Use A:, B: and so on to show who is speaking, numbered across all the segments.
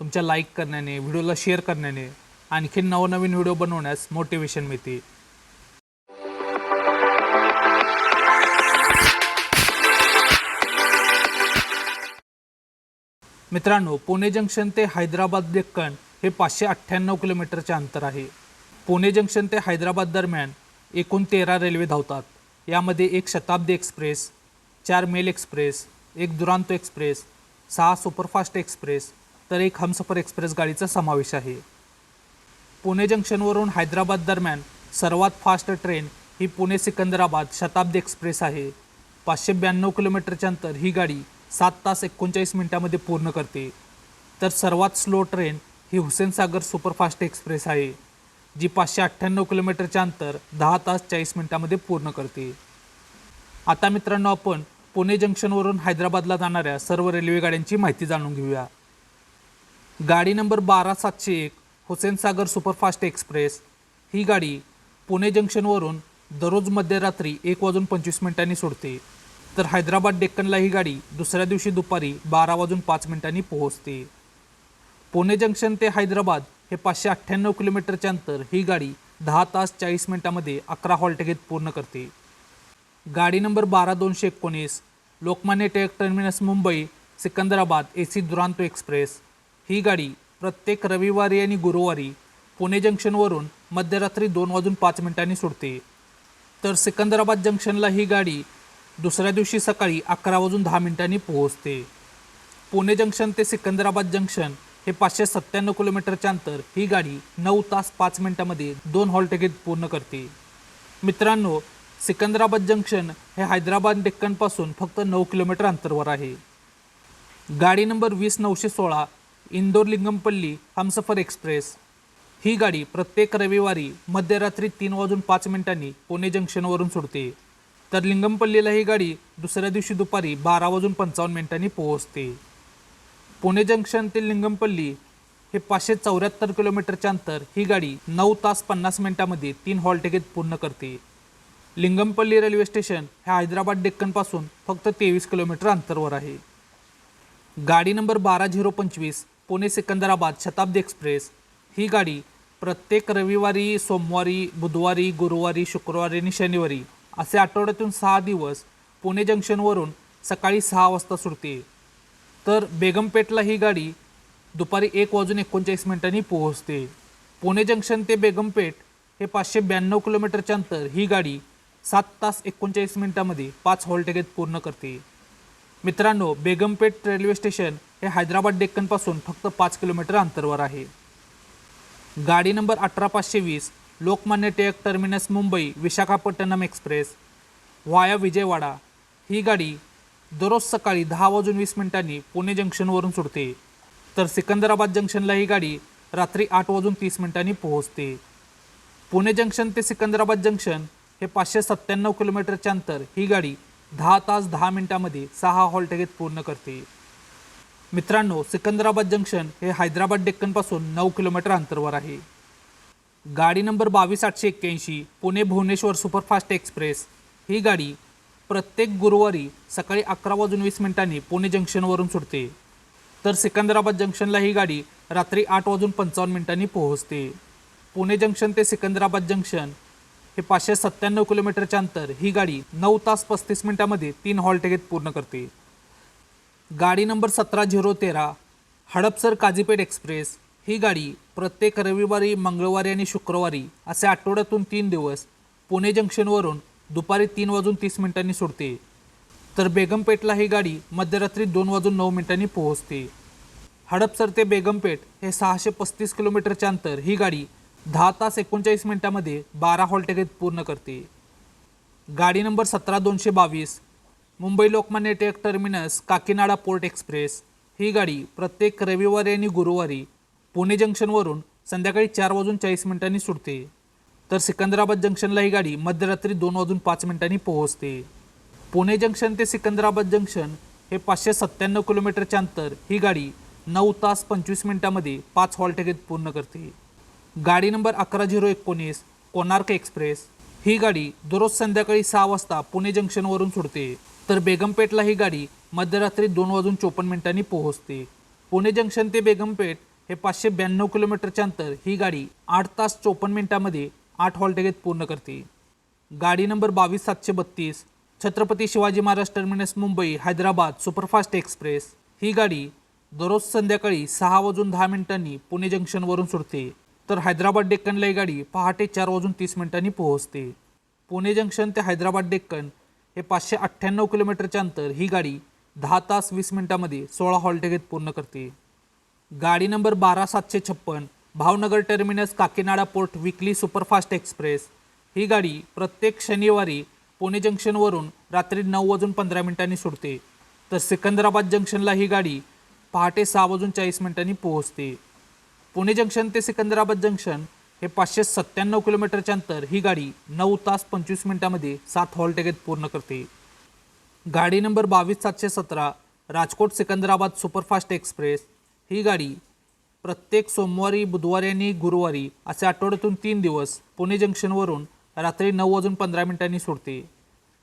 A: तुमच्या लाईक करण्याने व्हिडिओला शेअर करण्याने आणखीन नवनवीन व्हिडिओ बनवण्यास मोटिवेशन मिळते. मित्रांनो पुणे जंक्शन ते हैदराबाद डेक्कन हे पाचशे अठ्ठ्याण्णव किलोमीटरचे अंतर आहे. पुणे जंक्शन ते हैदराबाद दरम्यान एकूण तेरा रेल्वे धावतात. यामध्ये एक शताब्दी एक्सप्रेस चार मेल एक्सप्रेस एक दुरांतो एक्सप्रेस सहा सुपरफास्ट एक्सप्रेस तर एक हमसफर एक्सप्रेस गाडीचा समावेश आहे. पुणे जंक्शनवरून हैदराबाद दरम्यान सर्वात फास्ट ट्रेन ही पुणे सिकंदराबाद शताब्दी एक्सप्रेस आहे. पाचशे ब्याण्णव किलोमीटरच्या अंतर ही गाडी सात तास एकोणचाळीस मिनिटामध्ये पूर्ण करते. तर सर्वात स्लो ट्रेन ही हुसेन सागर सुपरफास्ट एक्सप्रेस आहे जी पाचशे अठ्ठ्याण्णव किलोमीटरच्या अंतर दहा तास चाळीस मिनिटामध्ये पूर्ण करते. आता मित्रांनो आपण पुणे जंक्शनवरून हैदराबादला जाणाऱ्या सर्व रेल्वे गाड्यांची माहिती जाणून घेऊया. गाडी नंबर बारा सातशे एक हुसेन सागर सुपरफास्ट एक्सप्रेस. ही गाडी पुणे जंक्शनवरून दररोज मध्यरात्री एक वाजून पंचवीस मिनिटांनी सोडते. तर हैदराबाद डेक्कनला ही गाडी दुसऱ्या दिवशी दुपारी बारा वाजून पाच मिनिटांनी पोहोचते. पुणे जंक्शन ते हैदराबाद हे पाचशे अठ्ठ्याण्णव किलोमीटरच्या अंतर ही गाडी दहा तास चाळीस मिनिटांमध्ये अकरा हॉल्ट घेत पूर्ण करते. गाडी नंबर बारा दोनशे एकोणीस Lokmanya Tilak terminus Mumbai Secunderabad A C Duronto express. ही गाडी प्रत्येक रविवारी आणि गुरुवारी पुणे जंक्शनवरून मध्यरात्री दोन वाजून पाच मिनिटांनी सुटते तर सिकंदराबाद जंक्शनला ही गाडी दुसऱ्या दिवशी सकाळी अकरा वाजून दहा मिनिटांनी पोहोचते. पुणे जंक्शन ते सिकंदराबाद जंक्शन हे पाचशे सत्त्याण्णव किलोमीटरच्या अंतर ही गाडी नऊ तास पाच मिनिटामध्ये दोन हॉल घेत पूर्ण करते. मित्रांनो सिकंदराबाद जंक्शन हे हैदराबाद डेक्कनपासून फक्त नऊ किलोमीटर अंतरावर आहे. गाडी नंबर वीस नऊशे सोळा इंदोर लिंगमपल्ली हमसफर एक्सप्रेस. ही गाडी प्रत्येक रविवारी मध्यरात्री तीन वाजून पाच मिनिटांनी पुणे जंक्शनवरून सुटते. तर लिंगमपल्लीला ही गाडी दुसऱ्या दिवशी दुपारी बारा वाजून पंचावन्न मिनिटांनी पोहोचते. पुणे जंक्शन ते लिंगमपल्ली हे पाचशे चौऱ्याहत्तर किलोमीटरच्या अंतर ही गाडी नऊ तास पन्नास मिनिटांमध्ये तीन हॉल घेत पूर्ण करते. लिंगमपल्ली रेल्वे स्टेशन हे हैदराबाद डेक्कनपासून फक्त तेवीस किलोमीटर अंतरावर आहे. गाडी नंबर बारा झिरो पंचवीस पुणे सिकंदराबाद शताब्दी एक्सप्रेस ही गाडी प्रत्येक रविवारी सोमवारी बुधवारी गुरुवारी शुक्रवारी आणि शनिवारी असे आठवड्यातून सहा दिवस पुणे जंक्शनवरून सकाळी सहा वाजता सुटते. तर बेगमपेठला ही गाडी दुपारी एक वाजून एकोणचाळीस मिनिटांनी पोहोचते. पुणे जंक्शन ते बेगमपेठ हे पाचशे ब्याण्णव किलोमीटरच्या अंतर ही गाडी सात तास एकोणचाळीस मिनिटामध्ये पाच होल्टेगेत पूर्ण करते. मित्रांनो बेगमपेठ रेल्वे स्टेशन हे हैदराबाद डेक्कनपासून फक्त पाच किलोमीटर अंतरावर आहे. गाडी नंबर अठरा पाचशे वीस Lokmanya Tilak terminus Mumbai Visakhapatnam express via Vijayawada. ही गाडी दररोज सकाळी दहा वाजून वीस मिनिटांनी पुणे जंक्शनवरून सुटते. तर सिकंदराबाद जंक्शनला ही गाडी रात्री आठ वाजून तीस मिनिटांनी पोहोचते. पुणे जंक्शन ते सिकंदराबाद जंक्शन हे पाचशे सत्त्याण्णव किलोमीटरचे अंतर ही गाडी दहा तास दहा मिनिटामध्ये सहा हॉल्ट पूर्ण करते. मित्रांनो सिकंदराबाद जंक्शन हे हैदराबाद डेक्कनपासून नऊ किलोमीटर अंतरावर आहे. गाडी नंबर बावीस आठशे एक्क्याऐंशी पुणे भुवनेश्वर सुपरफास्ट एक्सप्रेस. ही गाडी प्रत्येक गुरुवारी सकाळी अकरा वाजून वीस मिनिटांनी पुणे जंक्शनवरून सुटते. तर सिकंदराबाद जंक्शनला ही गाडी रात्री आठ वाजून पंचावन्न मिनिटांनी पोहोचते. पुणे जंक्शन ते सिकंदराबाद जंक्शन हे पाचशे सत्त्याण्णव किलोमीटरच्या अंतर ही गाडी नऊ तास पस्तीस मिनिटामध्ये तीन हॉल्ट घेत पूर्ण करते. गाडी नंबर सतरा झिरो तेरा हडपसर काझीपेठ एक्सप्रेस ही गाडी प्रत्येक रविवारी मंगळवारी आणि शुक्रवारी असे आठवड्यातून तीन दिवस पुणे जंक्शनवरून दुपारी तीन वाजून तीस मिनिटांनी सुटते तर बेगमपेठला ही गाडी मध्यरात्री दोन वाजून नऊ मिनिटांनी पोहोचते. हडपसर ते बेगमपेठ हे सहाशे पस्तीस किलोमीटरचे अंतर ही गाडी दहा तास एकोणचाळीस मिनिटामध्ये बारा हॉल घेत पूर्ण करते. गाडी नंबर सतरा दोनशे बावीस Mumbai Lokmanya Tilak terminus Kakinada port express. ही गाडी प्रत्येक रविवारी आणि गुरुवारी पुणे जंक्शनवरून संध्याकाळी चार वाजून चाळीस मिनिटांनी सुटते. तर सिकंदराबाद जंक्शनला ही गाडी मध्यरात्री दोन वाजून पाच मिनिटांनी पोहोचते. पुणे जंक्शन ते सिकंदराबाद जंक्शन हे पाचशे सत्त्याण्णव किलोमीटरच्या अंतर. ही गाडी नऊ तास पंचवीस मिनिटामध्ये पाच हॉल घेत पूर्ण करते. गाडी नंबर अकरा झिरो एकोणीस कोणार्क एक्सप्रेस. ही गाडी दररोज संध्याकाळी सहा वाजता पुणे जंक्शनवरून सुटते. तर बेगमपेठला ही गाडी मध्यरात्री दोन वाजून चोपन्न मिनिटांनी पोहोचते. पुणे जंक्शन ते बेगमपेठ हे पाचशे ब्याण्णव किलोमीटरचे अंतर ही गाडी आठ तास चोपन्न मिनिटांमध्ये आठ हॉलटेगेत पूर्ण करते. गाडी नंबर बावीस सातशे बत्तीस Chhatrapati Shivaji Maharaj terminus Mumbai Hyderabad superfast express. ही गाडी दररोज संध्याकाळी सहा वाजून दहा मिनिटांनी पुणे जंक्शनवरून सुटते. तर हैदराबाद डेक्कनला ही गाडी पहाटे चार वाजून तीस मिनिटांनी पोहोचते. पुणे जंक्शन ते हैदराबाद डेक्कन हे पाचशे अठ्ठ्याण्णव किलोमीटरच्या अंतर ही गाडी दहा तास वीस मिनिटांमध्ये सोळा हॉलटेगेत घेत पूर्ण करते. गाडी नंबर बारा सातशे छप्पन Bhavnagar terminus Kakinada port weekly superfast express. ही गाडी प्रत्येक शनिवारी पुणे जंक्शनवरून रात्री नऊ वाजून पंधरा मिनिटांनी सुटते. तर सिकंदराबाद जंक्शनला ही गाडी पहाटे सहा वाजून चाळीस मिनिटांनी पोहोचते. पुणे जंक्शन ते सिकंदराबाद जंक्शन हे पाचशे सत्त्याण्णव किलोमीटरचे अंतर ही गाडी नऊ तास पंचवीस मिनिटांमध्ये सात हॉलटेगेत पूर्ण करते. गाडी नंबर बावीस सातशे सतरा राजकोट सिकंदराबाद सुपरफास्ट एक्सप्रेस. ही गाडी प्रत्येक सोमवारी बुधवारी आणि गुरुवारी असे आठवड्यातून तीन दिवस पुणे जंक्शनवरून रात्री नऊ वाजून पंधरा मिनिटांनी सुटते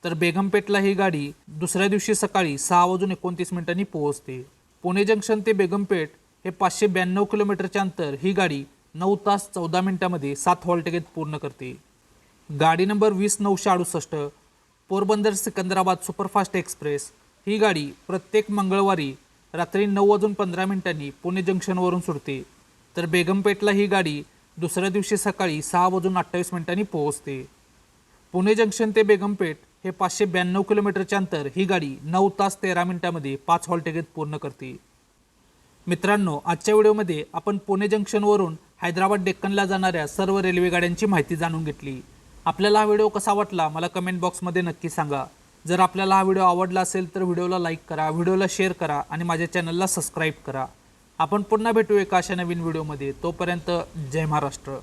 A: तर बेगमपेठला ही गाडी दुसऱ्या दिवशी सकाळी सहा वाजून एकोणतीस मिनिटांनी पोहोचते. पुणे जंक्शन ते बेगमपेठ हे पाचशे ब्याण्णव किलोमीटरचे अंतर ही गाडी नऊ तास चौदा मिनिटामध्ये सात हॉल्ट पूर्ण करते. गाडी नंबर वीस नऊशे अडुसष्ट पोरबंदर सिकंदराबाद सुपरफास्ट एक्सप्रेस. ही गाडी प्रत्येक मंगळवारी रात्री नऊ वाजून पंधरा मिनिटांनी पुणे जंक्शनवरून सुटते. तर बेगमपेठला ही गाडी दुसऱ्या दिवशी सकाळी सहा वाजून अठ्ठावीस मिनिटांनी पोहोचते. पुणे जंक्शन ते बेगमपेठ हे पाचशे ब्याण्णव किलोमीटरचे अंतर ही गाडी नऊ तास तेरा मिनिटांमध्ये पाच हॉल्ट पूर्ण करते. मित्रांनो आजच्या व्हिडिओमध्ये आपण पुणे जंक्शनवरून हैदराबाद डेक्कनला जाणाऱ्या सर्व रेल्वे गाड्यांची माहिती जाणून घेतली. आपल्याला हा व्हिडिओ कसा वाटला मला कमेंट बॉक्समध्ये नक्की सांगा. जर आपल्याला हा व्हिडिओ आवडला असेल तर व्हिडिओला लाईक करा व्हिडिओला शेअर करा आणि माझ्या चॅनलला सबस्क्राईब करा. आपण पुन्हा भेटू एका अशा नवीन व्हिडिओमध्ये. तोपर्यंत जय महाराष्ट्र.